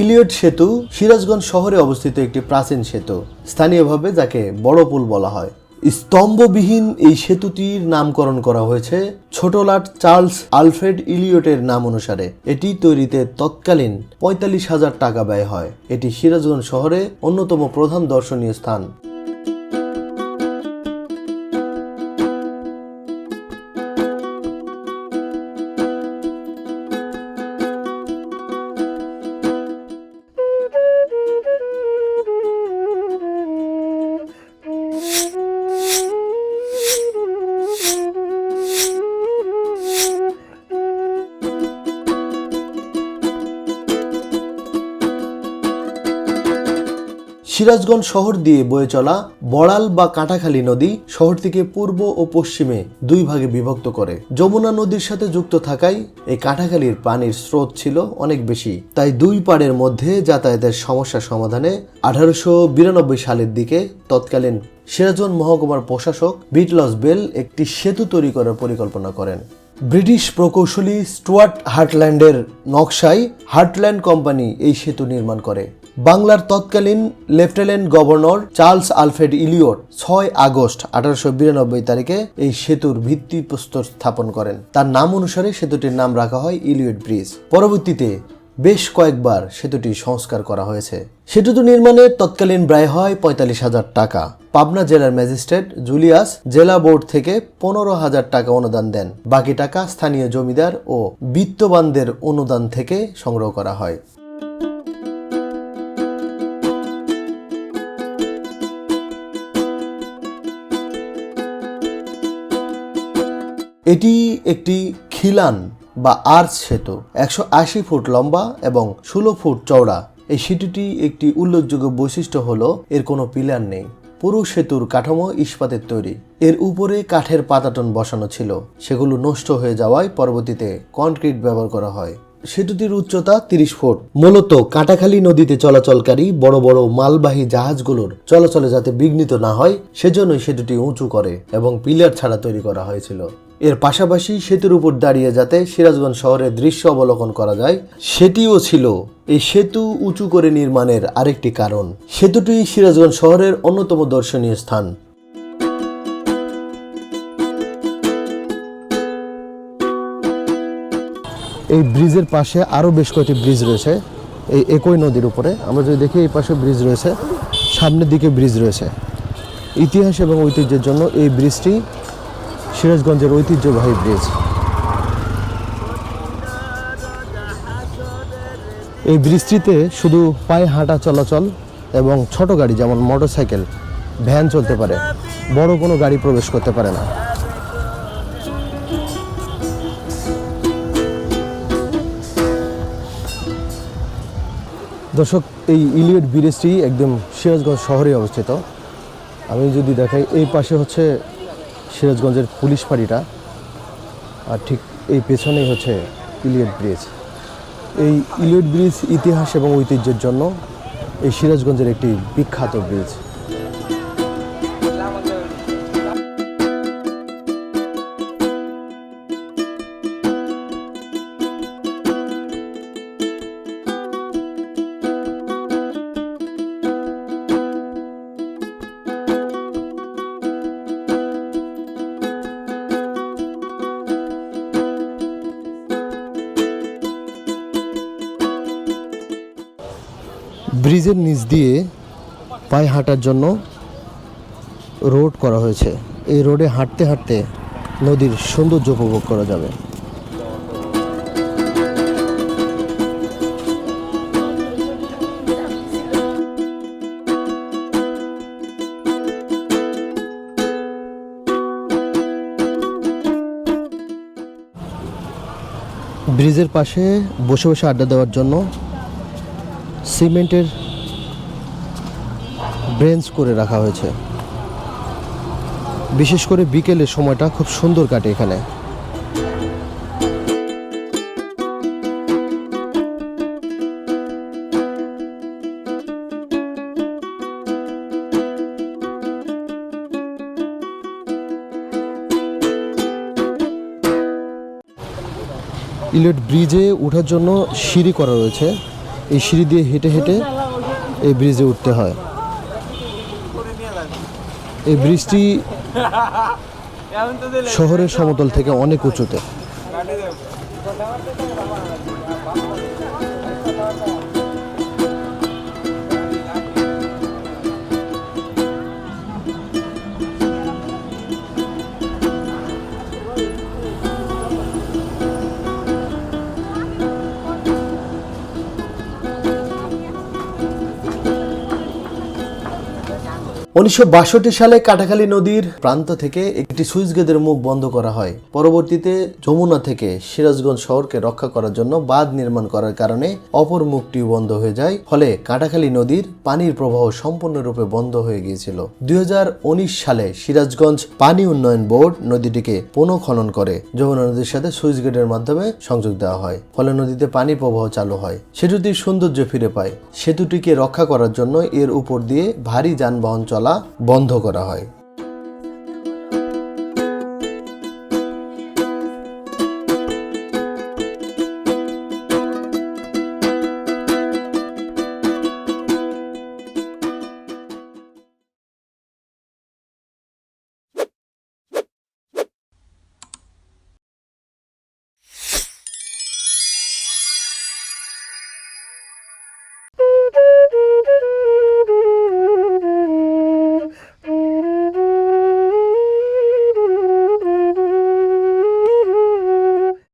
Eliot সেতু সিরাজগঞ্জ শহরে অবস্থিত একটি প্রাচীন সেতু। স্থানীয়ভাবে যাকে বড় পুল বলা হয়। স্তম্ভবিহীন এই সেতুটির নামকরণ করা হয়েছে ছোটলাট চার্লস আলফ্রেড ইলিয়টের নাম অনুসারে। এটি তৈরিতে তৎকালীন পঁয়তাল্লিশ হাজার টাকা ব্যয় হয়। এটি সিরাজগঞ্জ শহরে অন্যতম প্রধান দর্শনীয় স্থান। সিরাজগঞ্জ শহর দিয়ে বয়ে চলা বড়াল বা কাটাখালী নদী শহরটিকে পূর্ব ও পশ্চিমে দুই ভাগে বিভক্ত করে। যমুনা নদীর সাথে যুক্ত থাকায় এই কাটাখালীর পানির স্রোত ছিল অনেক বেশি। তাই দুই পাড়ের মধ্যে যাতায়াতের সমস্যা সমাধানে আঠারোশো বিরানব্বই সালের দিকে তৎকালীন সিরাজগঞ্জ মহকুমার প্রশাসক বিটলস বেল একটি সেতু তৈরি করার পরিকল্পনা করেন। ব্রিটিশ প্রকৌশলী স্টুয়ার্ট হার্টল্যান্ডের নকশায় হার্টল্যান্ড কোম্পানি এই সেতু নির্মাণ করে। বাংলার তৎকালীন lieutenant governor Charles Alfred Eliot ছয় আগস্ট আঠারোশো বিরানব্বই তারিখে এই সেতুর ভিত্তিপ্রস্তর স্থাপন করেন। তার নাম অনুসারে সেতুটির নাম রাখা হয় ইলিয়ট ব্রিজ। পরবর্তীতে বেশ কয়েকবার সেতুটি সংস্কার করা হয়েছে। সেতুটি নির্মাণে তৎকালীন ব্যয় হয় পঁয়তাল্লিশ হাজার টাকা। পাবনা জেলার ম্যাজিস্ট্রেট জুলিয়াস জেলা বোর্ড থেকে পনেরো হাজার টাকা অনুদান দেন। বাকি টাকা স্থানীয় জমিদার ও বিত্তবানদের অনুদান থেকে সংগ্রহ করা হয়। এটি একটি খিলান বা আর্চ সেতু। একশো আশি ফুট লম্বা এবং ষোলো ফুট চওড়া। এই সেতুটি একটি উল্লেখযোগ্য বৈশিষ্ট্য হল, এর কোনো পিলার নেই। পুরো সেতুর কাঠামো ইস্পাতের তৈরি। এর উপরে কাঠের পাতাটন বসানো ছিল। সেগুলো নষ্ট হয়ে যাওয়ায় পরবর্তীতে কনক্রিট ব্যবহার করা হয়। সেতুটির উচ্চতা তিরিশ ফুট। মূলত কাটাখালী নদীতে চলাচলকারী বড় বড় মালবাহী জাহাজগুলোর চলাচলে যাতে বিঘ্নিত না হয়, সেজন্যই সেতুটি উঁচু করে এবং পিলার ছাড়া তৈরি করা হয়েছিল। এর পাশাপাশি সেতুর উপর দাঁড়িয়ে যাতে সিরাজগঞ্জ শহরের দৃশ্য অবলোকন করা যায়, সেটিও ছিল এই সেতু উঁচু করে নির্মাণের আরেকটি কারণ। সেতুটি সিরাজগঞ্জ শহরের অন্যতম দর্শনীয় স্থান। এই ব্রিজের পাশে আরও বেশ কয়েকটি ব্রিজ রয়েছে। এই একই নদীর উপরে। আমরা যদি দেখি এই পাশে ব্রিজ রয়েছে, সামনের দিকে ব্রিজ রয়েছে। ইতিহাস এবং ঐতিহ্যের জন্য এই ব্রিজটি সিরাজগঞ্জের ঐতিহ্যবাহী ব্রিজ। এই ব্রিজটিতে শুধু পায়ে হাঁটা চলাচল এবং ছোট গাড়ি যেমন মোটরসাইকেল, ভ্যান চলতে পারে, বড় কোনো গাড়ি প্রবেশ করতে পারে না। দর্শক, এই ইলিয়ট ব্রিজটি একদম সিরাজগঞ্জ শহরে অবস্থিত। আমি যদি দেখাই, এই পাশে হচ্ছে সিরাজগঞ্জের পুলিশ ফাঁড়িটা আর ঠিক এই পেছনেই হচ্ছে ইলিয়ট ব্রিজ। এই ইলিয়ট ব্রিজ ইতিহাস এবং ঐতিহ্যের জন্য এই সিরাজগঞ্জের একটি বিখ্যাত ব্রিজ। ব্রিজের নিচ দিয়ে পায়ে হাঁটার জন্য রোড করা হয়েছে। এই রোডে হাঁটতে হাঁটতে নদীর সৌন্দর্য উপভোগ করা যাবে। ব্রিজের পাশে বসে বসে আড্ডা দেওয়ার জন্য সিমেন্টের ব্রেঞ্চ করে রাখা হয়েছে। বিশেষ করে বিকেলের সময়টা খুব সুন্দর কাটে এখানে। ইলেট ব্রিজে ওঠার জন্য সিঁড়ি করা রয়েছে। এই সিঁড়ি দিয়ে হেঁটে হেঁটে এই ব্রিজে উঠতে হয়। এই ব্রিজটি শহরের সমতল থেকে অনেক উঁচুতে। উনিশশো বাষট্টি সালে কাটাখালী নদীর প্রান্ত থেকে একটি সুইচ গেটের মুখ বন্ধ করা হয়। পরবর্তীতে যমুনা থেকে সিরাজগঞ্জ শহরকে রক্ষা করার জন্য বাঁধ নির্মাণ করার কারণে অপর মুখটিও বন্ধ হয়ে যায়। ফলে কাটাখালী নদীর পানির প্রবাহ সম্পূর্ণরূপে বন্ধ হয়ে গিয়েছিল। দুই হাজার উনিশ সালে সিরাজগঞ্জ পানি উন্নয়ন বোর্ড নদীটিকে পুনঃখনন করে। যমুনা নদীর সাথে সুইচ গেটের মাধ্যমে সংযোগ দেওয়া হয়। ফলে নদীতে পানি প্রবাহ চালু হয়। সেতুটির সৌন্দর্য ফিরে পায়। সেতুটিকে রক্ষা করার জন্য এর উপর দিয়ে ভারী যানবাহন চলা বন্ধ করা হয়।